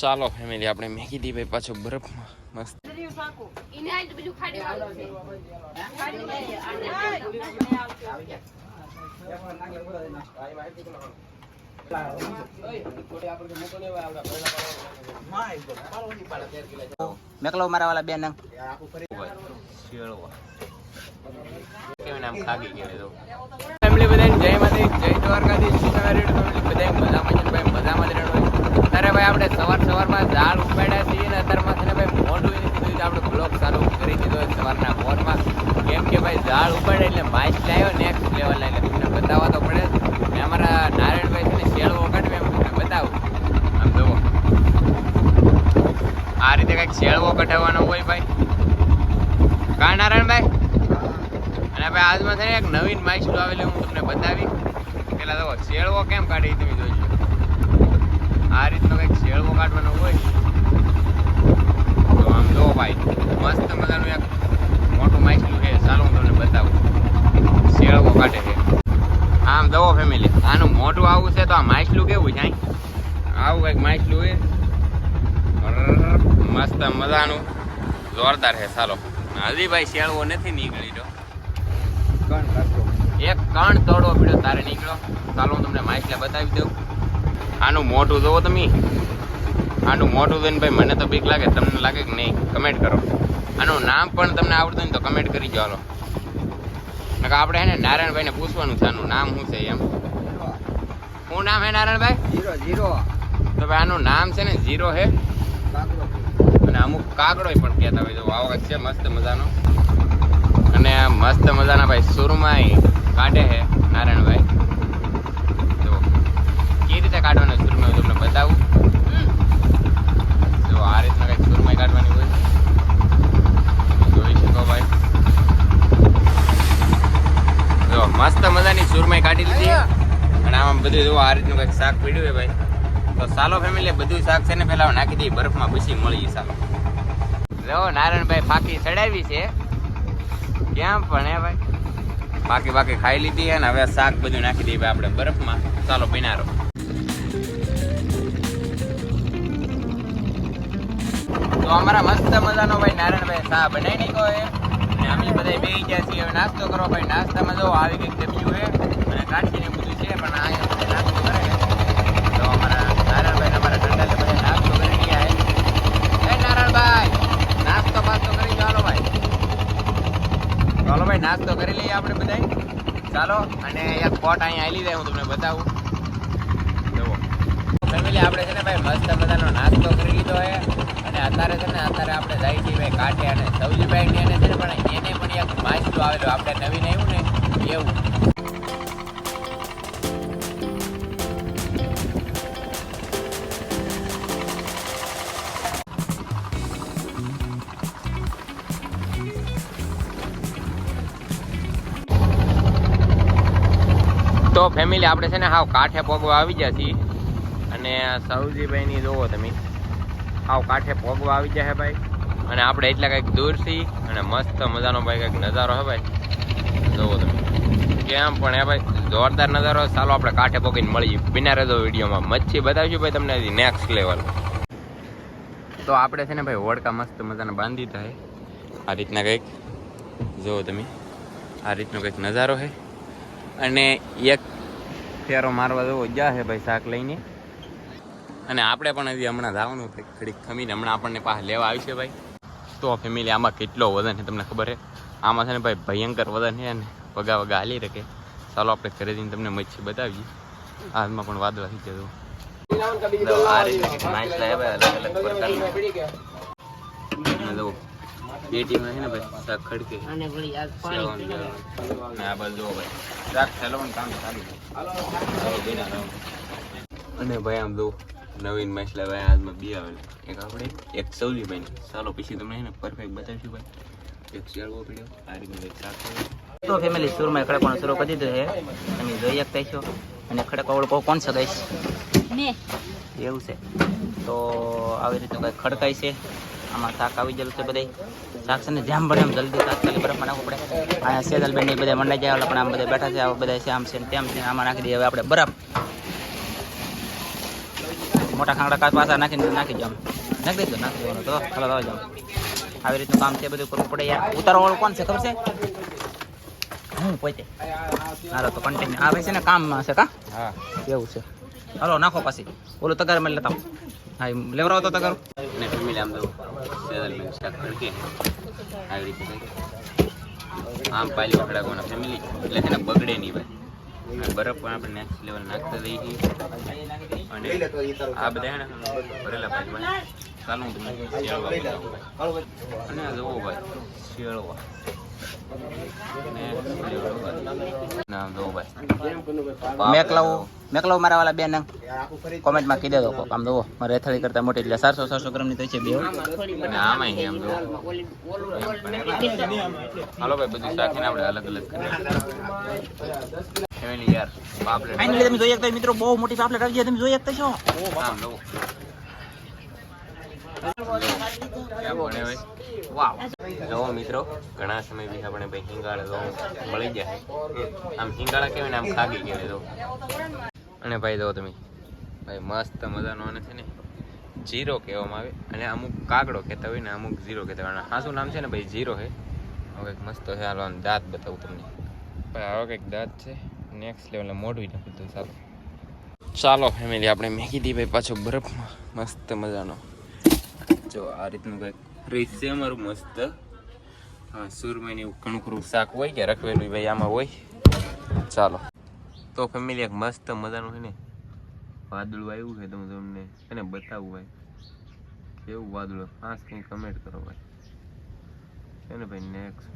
ચાલો ફેમિલી આપણે મેગી દી ભાઈ પાછો બરફમાં. મસ્ત. મેકલો મારા વાળા બે નંગ ફેમિલી બધાને જય માતા જય દ્વારકાધીશ. બધા મજામાં ભાઈ? મજામાં જ રહેવાનું હોય. અત્યારે ભાઈ, આપણે સવાર સવારમાં ઝાડ ઉપાડ્યા છીએ ને અત્યારમાં છે ને ભાઈ, મોઢું એની કીધું આપણે બ્લોક ચાલુ કરી દીધો સવારના મોરમાં. કેમ કે ભાઈ, ઝાડ ઉપાડે એટલે માઇક લાવ્યો નેક્સ્ટ લેવલ એટલે તમને બતાવવા તો પડે. ને અમારા નારાયણભાઈ છે ને શેળવો કાઢવે એમ તમને બતાવું. આમ જુઓ આ રીતે કંઈક શેળવો કઢાવવાનો હોય ભાઈ. કા નારાયણભાઈ? અને ભાઈ, આજમાં છે ને એક નવીન માઇસ્ટો આવેલી હું તમને બતાવી પેલા તો શેળવો કેમ કાઢી તમે આ રીતનો કંઈક શેળવો કાઢવાનો હોય તો આમ જો ભાઈ. મસ્ત મજાનું એક મોટું માછલું છે. ચાલો હું તમને બતાવું. શેળવો કાઢે છે. આમ દવો ફેમિલી આનું મોટું આવું છે તો આ માછલું કેવું છે? આવું કંઈક માછલું છે. મસ્ત મજાનું. જોરદાર છે. ચાલો. હજી ભાઈ શેળવો નથી નીકળી રહ્યો એક કણ તોડવો પીડ્યો તારે નીકળો. ચાલો હું તમને માછલા બતાવી દઉં. આનું મોટું જોવો તમે. આનું મોટું જોઈને ભાઈ મને તો બીક લાગે તમને લાગે કે નહીં? કમેન્ટ કરો. આનું નામ પણ તમને આવડતું હોય ને તો કમેન્ટ કરી ચાલો આપણે હે ને નારાયણભાઈને પૂછવાનું છે આનું નામ શું છે એમ. શું નામ હે નારાયણભાઈ? Zero zero. તો ભાઈ આનું નામ છે ને ઝીરો હે. અને અમુક કાગડો પણ કહેતા હોય તો આવો છે મસ્ત મજાનો. અને મસ્ત મજાના ભાઈ સુરમાય કાઢે છે નારાયણભાઈ. જો કેવી રીતે કાઢવાનો હું તમને બતાવું. જો આ રીતના કંઈક સુરમાઈ કાઢવાની હોય. જોઈ શકો ભાઈ. જો, મસ્ત મજાની સુરમાઈ કાઢી લીધી. અને આમાં બધું જો આ રીતનું કંઈક શાક પીડ્યું છે ભાઈ. તો સાલો ફેમિલી બધું શાક છે ને પેલા નાખી દઈએ, બરફમાં પછી મળી સાલો. જો, નારાયણભાઈ ફાકી ચડાવી છે. ક્યાં પણ હે ભાઈ? બાકી બાકી ખાઈ લીધી અને હવે શાક બધું નાખી દઈએ ભાઈ આપણે બરફમાં. ચાલો, બિનારો. તો અમારા મસ્ત મજાનો ભાઈ નારાયણભાઈ શાહ બનાવી નાખ્યો છે. અને અમે બધા બે ગયા છીએ. હવે નાસ્તો કરો ભાઈ. નાસ્તામાં જો આવી કંઈક ડબ્યું છે. અને કાઠીને બધું છે, પણ અહીંયા નાસ્તો કરે તો અમારા નારાયણભાઈ અમારા ઠંડા બધા નાસ્તો કરી ગયા છે. એ નારાયણભાઈ, નાસ્તો બાસ્તો કરી ચાલો ભાઈ. ચાલો ભાઈ, નાસ્તો કરી લઈએ આપણે બધા ચાલો, અને એક સ્પોટ અહીંયા આવી જાય હું તમને બતાવું. જુઓ. ફેમિલી આપણે છે ને ભાઈ મસ્ત મજાનો નાસ્તો કરી લીધો અત્યારે છે ને, અત્યારે આપણે દહીજીભાઈ કાઢે અને સૌજીભાઈ ને છે પણ એને પણ એક માછલું આવેલું. આપણે નવીન આવ્યું ને, એવું. તો ફેમિલી આપણે છે ને, હાવ કાંઠે પોગવા આવી છીએ. અને સૌજીભાઈની જોવો તમે. હાવ કાંઠે પોગવા આવી જાય ભાઈ. અને આપણે એટલા કંઈક દૂર છીએ અને મસ્ત મજાનો ભાઈ કંઈક નજારો હે ભાઈ. જોવો તમે. કેમ પણ હે ભાઈ, જોરદાર નજારો. ચાલો આપણે કાંઠે પોગીને મળીએ. બિના રહેતો વિડીયોમાં મચ્છી બતાવીશું ભાઈ તમને નેક્સ્ટ લેવલ તો આપણે છે ને ભાઈ વડકા મસ્ત મજાના બાંધી દીધા આ રીતના કંઈક. જુઓ તમે. આ રીતનો કંઈક નજારો છે અને એક ફેરો મારવા જવો ગયા છે ભાઈ શાક લઈને. અને આપણે પણ હજી હમણાં જવાનું છે. ઘડીક ખમીને હમણાં આપણને પાસે લેવા આવશે ભાઈ. તો ફેમિલી આમાં કેટલો વજન છે તમને ખબર છે? આમાં છે ને ભાઈ ભયંકર વજન છે ને વગા વગા હાલી શકે. ચાલો આપણે ઘરે જઈને તમને મચ્છી બતાવીએ. હાથમાં પણ વાદળા થઈ ગયો આ રીતે છે ભાઈ અલગ અલગ પ્રકારના. અને પેટીમાં છે ને ભાઈ શાક ખડકે. અને વળી આ સેવન આ બાજુ જુઓ ભાઈ. શાક કામ ચાલુ છે. રહો. અને ભાઈ આમ જો નવીન મસલા ભાઈ આજમાં બે આવેલા. એક આપણે એક સૌલી ભાઈ ચાલો પછી તમને એને પરફેક્ટ બતાવીશું ભાઈ. એક શેરવો પીડ્યો. આ રીતે એક તો ફેમિલી સુરમાં ખડકવાનું શરૂ કરી દીધું છે. તમે જોઈ શકતા છો અને ખડકવાળું કહો કોણ છે ગાઈશ ને એવું છે. તો આવી રીતે કંઈક ખડકાય છે. આમાં શાક આવી ગયેલું છે બધાય. શાક છે ને જેમ બને એમ જલ્દી તાત્કાલિક બરફમાં નાખવું પડે. અહીંયા સેજલબેન ને બધા મંડાઈ જાય પણ આમ બધા બેઠા છે આ બધા છે આમ છે ને તેમ છે આમાં નાખી દઈએ. હવે આપણે બરફ. મોટા ખાંગડા કાચ પાછા નાખીને નાખી જાવ નાખી દેજો નાખી દેવાનો. તો ખલા દવા જાવ આવી રીતનું કામ છે બધું કરવું પડે યાર. ઉતારવાળું કોણ છે ખબર છે? હું પોતે. હાલો તો કન્ટિન્યુ આવે છે ને કામમાં છે કા? હા. એવું છે. હાલો નાખો પાછી. ઓલું તગાર મેં લેતા હા લેવરાવો તો તગાર. ને ફેમિલી આમ તો આવી રીતે આમ પાલી પકડાવવાના ફેમિલી. એટલે તેને બગડે નહીં ભાઈ. બરફ પણ આપણે નેક્સ્ટ લેવલ નાખતા દઈએ છીએ. અને આ બધા એને ભરેલા ભાઈ ચાલો હું તમને શિયાળવા અને આ જવો ભાઈ. ના જુઓ ભાઈ. મેકલાવ મારા વાળા બેન કોમેન્ટમાં કહી દેજો કોક. આમ જુઓ મારે અથાળી કરતા મોટી એટલે ચારસો ચારસો ગ્રામની તો છે બે છે આમ હાલો ભાઈ બધું શાકીને આપણે અલગ અલગ ફેમિલી યાર પાપલેટ. ફાઇનલી તમે જોઈ શકતા મિત્રો બહુ મોટી પાપલેટ આવી જાય તમે જોઈ શકતા છો? આમ લો કેમ બને જો મિત્રો ઘણા સમય પછી આપણે ભાઈ હિંગાળા મળી જાય. આમ હિંગાળા કહેવાય ને આમ ખાગી કહેવાય જો. અને ભાઈ જો તમે. ભાઈ મસ્ત મજાનો અને છે ને જીરો કહેવામાં આવે. અને અમુક કાગડો કહેતા હોય ને, અમુક જીરો કહેતા હોય. હા, શું નામ છે ને ભાઈ? જીરો છે હવે કંઈક મસ્ત છે. હાલો, આમ દાંત બતાવું તમને. ભાઈ આવો કંઈક દાંત છે. નેક્સ્ટ લેવલે મોડવી નાખું તો સારું. ચાલો ફેમિલી આપણે મેગી દી ભાઈ પાછો બરફમાં. મસ્ત મજાનો. જો, આ રીતનું કંઈક રીત છે અમારું મસ્ત. હા, સુરમઈની ઘણું શાક હોય કે રખવેલું ભાઈ આમાં હોય. ચાલો. તો ફેમિલી એક મસ્ત મજાનું છે ને વાદળું આવ્યું છે તો હું તમને એને બતાવું ભાઈ. કેવું વાદળું? ખાસ કંઈ કમેન્ટ કરો ભાઈ. છે ને ભાઈ નેક્સ્ટ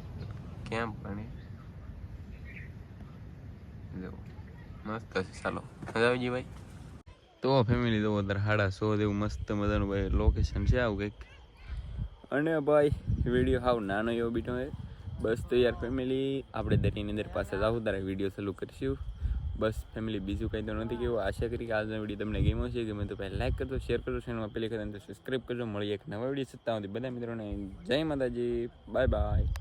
કેમ પણ? જો, મસ્ત છે, ચાલો. મજા આવી ભાઈ? તો ફેમિલી તો અત્યારે સાડા સો જેવું મસ્ત મજાનું ભાઈ લોકેશન છે આવું કંઈક. અને ભાઈ વીડિયો હાવ નાનો એવો બીટો છે. બસ તો યાર ફેમિલી આપણે દરિયાની અંદર પાસે જાવ તારે વીડિયો ચાલુ કરીશું. બસ ફેમિલી બીજું કંઈ તો નથી. કેવું? આશા કરી કે આજનો વીડિયો તમને ગેમો છે ગમે તો પહેલાં લાઈક કરજો શેર કરજો ચેનલમાં પહેલી વખત સબસ્ક્રાઈબ કરજો. મળીએ એક નવા વીડિયો સત્તાવનથી બધા મિત્રોને જય માતાજી. Bye bye